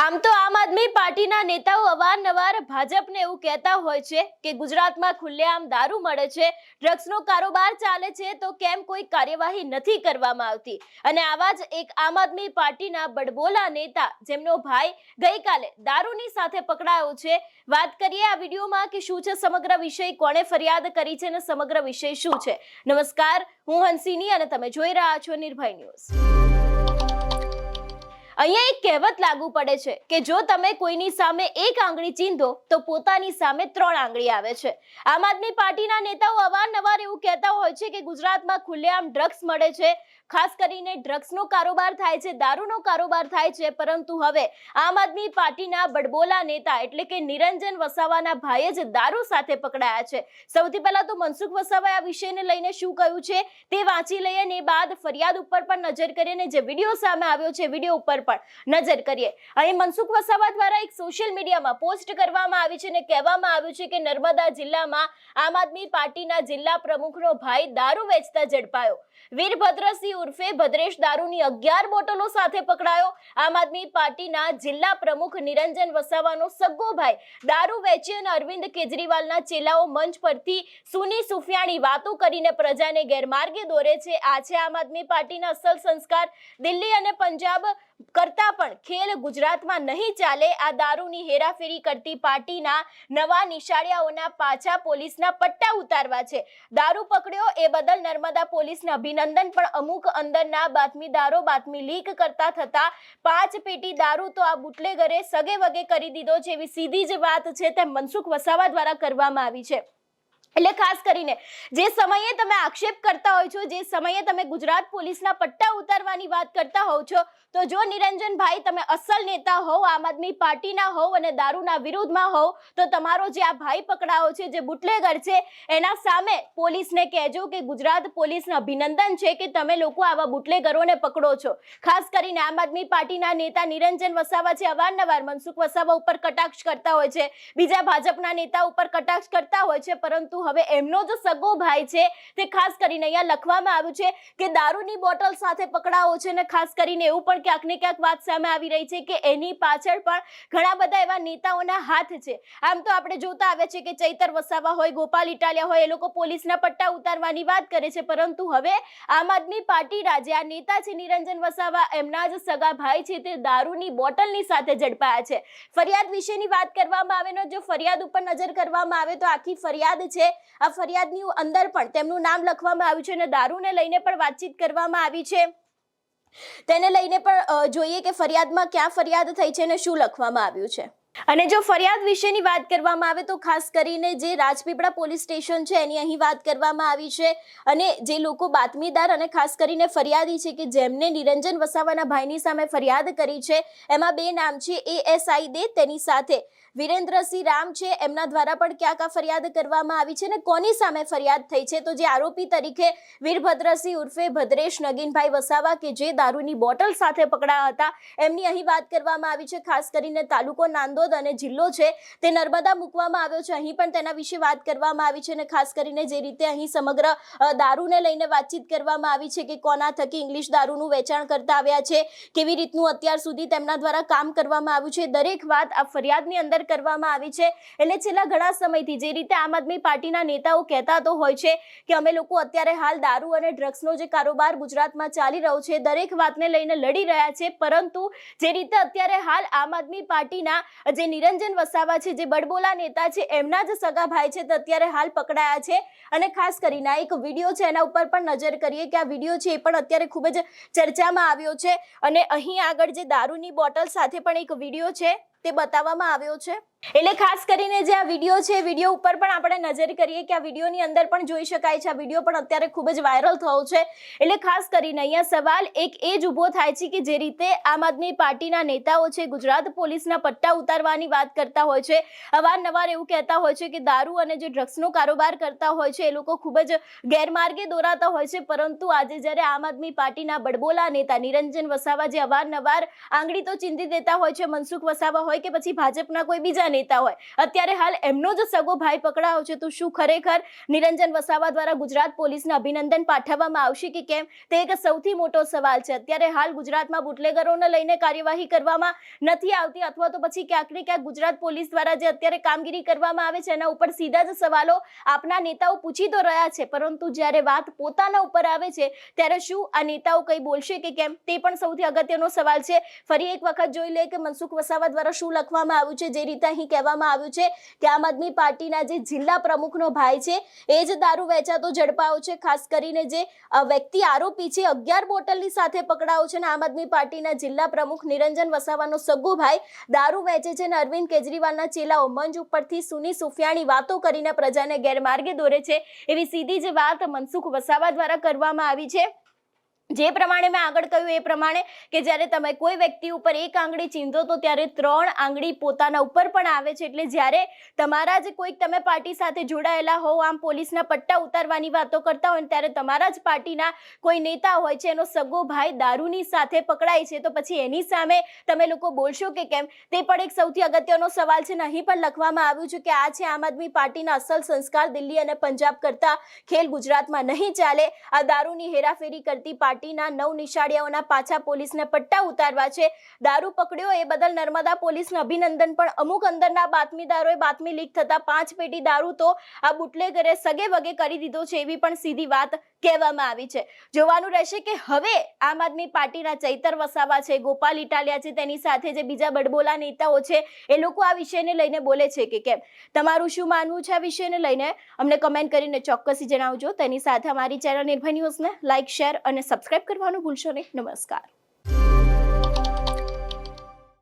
આમ તો આમ આદમી પાર્ટીના નેતાઓ અવારનવાર ભાજપને એવું કહેતા હોય છે કે ગુજરાતમાં ખુલ્લેઆમ દારૂ મળે છે, ડ્રગ્સનો કારોબાર ચાલે છે, તો કેમ કોઈ કાર્યવાહી નથી કરવામાં આવતી? અને આવા જ એક આમ આદમી પાર્ટીના બડબોલા નેતા જેમનો ભાઈ ગઈકાલે દારૂની સાથે પકડાયો છે, વાત કરીએ આ વિડીયોમાં કે શું છે સમગ્ર વિષય, કોણે ફરિયાદ કરી છે અને સમગ્ર વિષય શું છે? નમસ્કાર, હું હંસિની અને તમે જોઈ રહ્યા છો નિર્ભય ન્યૂઝ. અહીંયા એક કહેવત લાગુ પડે છે કે જો તમે કોઈની સામે એક આંગળી ચીંધો, તો પોતાની સામે ત્રણ આંગળી આવે છે. આમ આદમી પાર્ટીના નેતાઓ અવારનવાર એવું કહેતા હોય છે કે ગુજરાતમાં ખુલ્લેઆમ ડ્રગ્સ મળે છે. ખાસ કરીને ડ્રગ્સનો કારોબાર થાય છે, દારૂનો કારોબાર થાય છે. પરંતુ હવે આમ આદમી પાર્ટીના બડબોલા નેતા એટલે કે નિરંજન વસાવાના ભાઈએ જ દારૂ સાથે પકડાયા છે. સૌથી પહેલા તો મનસુખ વસાવાએ આ વિષયને લઈને શું કહ્યું છે? તે વાંચી લઈએ એ બાદ ફરિયાદ ઉપર પણ નજર કરીને જે વીડિયો સામે આવ્યો છે વીડિયો ઉપર પણ નજર કરીએ. અહીં મનસુખ વસાવા દ્વારા એક સોશિયલ મીડિયામાં પોસ્ટ કરવામાં આવી છે અને કહેવામાં આવ્યું છે કે નર્મદા જિલ્લામાં આમ આદમી પાર્ટીના જિલ્લા પ્રમુખનો ભાઈ દારૂ વેચતા ઝડપાયો. વીરભદ્રસિંહ ઉર્ફે ભદ્રેશ દારૂની અગિયાર બોટલો સાથે પકડાયો. આમ આદમી પાર્ટીના જિલ્લા પ્રમુખ નિરંજન વસાવાનો સગ્ગો ભાઈ દારૂ વેચી અને અરવિંદ કેજરીવાલના ચેલાઓ મંચ પરથી સુની સુફિયાણી વાતો કરીને પ્રજાને ગેરમાર્ગે દોરે છે. આ છે આમ આદમી પાર્ટીના અસલ સંસ્કાર. દિલ્હી અને પંજાબ કરતા પણ ખેલ ગુજરાતમાં નહીં ચાલે. આ દારૂની હેરાફેરી કરતી પાર્ટીના નવા નિશાળિયાઓના પાછા પોલીસના પટ્ટા ઉતારવા છે. દારૂ પકડ્યો એ બદલ નર્મદા પોલીસને અભિનંદન, પણ અમુક અંદરના બાતમીદારો બાતમી લીક કરતા થતા પાંચ પેટી દારૂ તો આ બુટલેગરે સગે વગે કરી દીધો એવી સીધી જ વાત છે તેમ મનસુખ વસાવા દ્વારા કરવામાં આવી છે. એટલે ખાસ કરીને, જે સમયે તમે આક્ષેપ કરતા હોય છો, જે સમયે તમે ગુજરાત પોલીસના પટ્ટા ઉતારવાની વાત કરતા હોવ છો, તો જો નિરંજનભાઈ તમે અસલ નેતા હોવ, આમ આદમી પાર્ટીના હોવ અને દારૂના વિરુદ્ધમાં હોવ, તો તમારો જે આ ભાઈ પકડાયો છે, જે બુટલેગર છે, એના સામે પોલીસને કહેજો કે ગુજરાત પોલીસને અભિનંદન છે કે તમે લોકો આવા બુટલેગરોને પકડો છો. ખાસ કરીને આમ આદમી પાર્ટીના નેતા નિરંજન વસાવા છે, અવારનવાર મનસુખ વસાવા ઉપર કટાક્ષ કરતા હોય છે, બીજા ભાજપના નેતા ઉપર કટાક્ષ કરતા હોય છે, પરંતુ હવે એમનો જો સગો ભાઈ છે તે ખાસ કરીને અહીંયા લખવામાં આવ્યું છે કે દારૂની બોટલ સાથે પકડાવો છે અને ખાસ કરીને એવું પણ ક્યાંક ને ક્યાંક વાત સામે આવી રહી છે કે એની પાછળ પણ ઘણા બધા એવા નેતાઓના હાથ છે. આમ તો આપણે જોતા આવે છે કે ચૈતર વસાવા હોય, ગોપાલ ઇટાલિયા હોય, એ લોકો પોલીસના પટ્ટા ઉતારવાની વાત કરે છે. પરંતુ હવે આમ આદમી પાર્ટીના જે આ નેતા છે નિરંજન વસાવા, એમના જ સગા ભાઈ છે તે દારૂની બોટલની સાથે ઝડપાયા છે. ફરિયાદ વિશેની વાત કરવામાં આવે જો ફરિયાદ ઉપર નજર કરવામાં આવે તો આખી ફરિયાદ છે આ ફરિયાદની અંદર પણ તેમનું નામ લખવામાં આવ્યું છે અને દારૂને લઈને પણ વાતચીત કરવામાં આવી છે. તેને લઈને પણ જોઈએ કે ફરિયાદમાં ક્યાં ફરિયાદ થઈ છે અને શું લખવામાં આવ્યું છે. અને જો ફરિયાદ વિશેની વાત કરવામાં આવે તો ખાસ કરીને જે રાજપીપળા પોલીસ સ્ટેશન છે, એની અહીં વાત કરવામાં આવી છે. અને જે લોકો બાતમીદાર અને ખાસ કરીને ફરિયાદી છે કે જેમને નિરંજન વસાવાના ભાઈની સામે ફરિયાદ કરી છે, એમાં બે નામ છે એએસઆઈ દે, તેની સાથે વિરેન્દ્રસિંહ રામ છે, એમના દ્વારા પણ ક્યાંક આ ફરિયાદ કરવામાં આવી છે અને કોની સામે ફરિયાદ થઈ છે? તો જે આરોપી તરીકે વીરભદ્રસિંહ ઉર્ફે ભદ્રેશ નગીનભાઈ વસાવા કે જે દારૂની બોટલ સાથે પકડાયા હતા, એમની અહીં વાત કરવામાં આવી છે. ખાસ કરીને તાલુકો નાંદોદ અને જિલ્લો છે તે નર્મદા મૂકવામાં આવ્યો છે. અહીં પણ તેના વિશે વાત કરવામાં આવી છે અને ખાસ કરીને જે રીતે અહીં સમગ્ર દારૂને લઈને વાતચીત કરવામાં આવી છે કે કોના થકી ઇંગ્લિશ દારૂનું વેચાણ કરતા આવ્યા છે, કેવી રીતનું અત્યાર સુધી તેમના દ્વારા કામ કરવામાં આવ્યું છે, દરેક વાત આ ફરિયાદની અંદર કરવામાં આવી છે. એટલે છેલ્લા ઘણા સમયથી જે રીતે આમ આદમી પાર્ટીના નેતાઓ કહેતા તો હોય છે કે અમે લોકો અત્યારે હાલ દારૂ અને ડ્રગ્સનો જે કારોબાર ગુજરાતમાં ચાલી રહ્યો છે, દરેક વાતને લઈને લડી રહ્યા છે, પરંતુ જે રીતે અત્યારે હાલ આમ આદમી પાર્ટીના જે નિરંજન વસાવા છે, જે બડબોલા નેતા છે, એમના જ સગા ભાઈ છે, તે અત્યારે હાલ પકડાયા છે. અને ખાસ કરીને આ એક વીડિયો છે, એના ઉપર પણ નજર કરીએ કે આ વીડિયો છે, એ પણ અત્યારે ખૂબ જ ચર્ચામાં આવ્યો છે. અને અહીં આગળ જે દારૂની બોટલ સાથે પણ એક વીડિયો છે. તે બતાવવામાં આવ્યો છે. એટલે ખાસ કરીને જે આ વીડિયો છે વીડિયો ઉપર પણ આપણે નજર કરીએ કે આ વિડીયોની અંદર પણ જોઈ શકાય છે. આ વીડિયો પણ અત્યારે ખૂબ જ વાયરલ થયો છે. એટલે ખાસ કરીને અહીંયા સવાલ એક એ જ ઊભો થાય છે કે જે રીતે આમ આદમી પાર્ટીના નેતાઓ છે, ગુજરાત પોલીસના પટ્ટા ઉતારવાની વાત કરતા હોય છે, અવારનવાર એવું કહેતા હોય છે કે દારૂ અને જે ડ્રગ્સનો કારોબાર કરતા હોય છે, એ લોકો ખૂબ જ ગેરમાર્ગે દોરાતા હોય છે. પરંતુ આજે જ્યારે આમ આદમી પાર્ટીના બડબોલા નેતા નિરંજન વસાવા જે અવારનવાર આંગળી તો ચીંધી દેતા હોય છે, મનસુખ વસાવા હોય કે પછી ભાજપના કોઈ બીજા નેતા હોય. અત્યારે હાલ એમનો જ સગો ભાઈ પકડાયો છે. તો શું ખરેખર નિરંજન વસાવા દ્વારા ગુજરાત પોલીસને અભિનંદન પાઠવવામાં આવશે કે કેમ? તે એક સૌથી મોટો સવાલ છે. અત્યારે હાલ ગુજરાતમાં બુટલેગરોને લઈને કાર્યવાહી કરવામાં નથી આવતી અથવા તો પછી ક્યાંક ને ક્યાંક ગુજરાત પોલીસ દ્વારા જે અત્યારે કામગીરી કરવામાં આવે છે, એના ઉપર સીધા જ સવાલો આપના નેતાઓ પૂછી તો રહ્યા છે. પરંતુ જ્યારે વાત પોતાના ઉપર આવે છે, ત્યારે શું આ નેતાઓ કંઈ બોલશે કે કેમ? તે પણ સૌથી અગત્યનો સવાલ છે. ફરી એક વખત જોઈ લે કે મનસુખ વસાવા દ્વારા શું લખવામાં આવ્યું છે, જે રીતે અહીં કહેવામાં આવ્યું છે કે આમ આદમી પાર્ટીના જે જિલ્લા પ્રમુખનો ભાઈ છે, એ જ દારૂ વેચાતો ઝડપાયો છે, ખાસ કરીને જે વ્યક્તિ આરોપી છે, અગિયાર બોટલની સાથે પકડાયો છે અને આમ આદમી પાર્ટીના જિલ્લા પ્રમુખ નિરંજન વસાવાનો સગો ભાઈ દારૂ વેચે છે અને અરવિંદ કેજરીવાલના ચેલાઓ મંચ ઉપરથી સુની સુફિયાણી વાતો કરીને પ્રજાને ગેરમાર્ગે દોરે છે, એવી સીધી જ વાત મનસુખ વસાવા દ્વારા કરવામાં આવી છે. જે પ્રમાણે મેં આગળ કહ્યું એ પ્રમાણે કે જ્યારે તમે કોઈ વ્યક્તિ ઉપર એક આંગળી ચીંધો તો ત્યારે ત્રણ આંગળી પોતાના ઉપર પણ આવે છે. એટલે જ્યારે તમારા જ કોઈક તમે પાર્ટી સાથે જોડાયેલા હોવ, આમ પોલીસના પટ્ટા ઉતારવાની વાતો કરતા હોય ત્યારે તમારા જ પાર્ટીના કોઈ નેતા હોય છે, એનો સગો ભાઈ દારૂની સાથે પકડાય છે, તો પછી એની સામે તમે લોકો બોલશો કે કેમ? તે પણ એક સૌથી અગત્યનો સવાલ છે ને અહીં પણ લખવામાં આવ્યું છે કે આ છે આમ આદમી પાર્ટીના અસલ સંસ્કાર દિલ્હી અને પંજાબ કરતા ખેલ ગુજરાતમાં નહીં ચાલે. આ દારૂની હેરાફેરી કરતી પાર્ટીના નવ નિશાળિયાઓના પાછા પોલીસને પટ્ટા ઉતારવા છે. દારૂ પકડ્યો એ બદલ નર્મદા પોલીસને અભિનંદન, પણ અમુક અંદરના બાતમીદારોએ બાતમી લીક થતા પાંચ પેટી દારૂ તો આ બુટલેગરે સગે વગે કરી દીધો છે એવી પણ સીધી વાત કહેવામાં આવી છે. જોવાનું રહેશે કે હવે આમ આદમી પાર્ટીના ચૈતર વસાવા છે, ગોપાલ ઇટાલિયા છે, તેની સાથે જે બીજા બડબોલા નેતાઓ છે, એ લોકો આ વિષયને લઈને બોલે છે કે કેમ? તમારું શું માનવું છે આ વિષયને લઈને? અમને કમેન્ટ કરીને ચોક્કસી જણાવજો. તેની સાથે અમારી ચેનલ નિર્ભય ન્યૂઝને લાઇક શેર અને સબસ્ક્રાઇબ કરવાનું ભૂલશો નહીં. નમસ્કાર.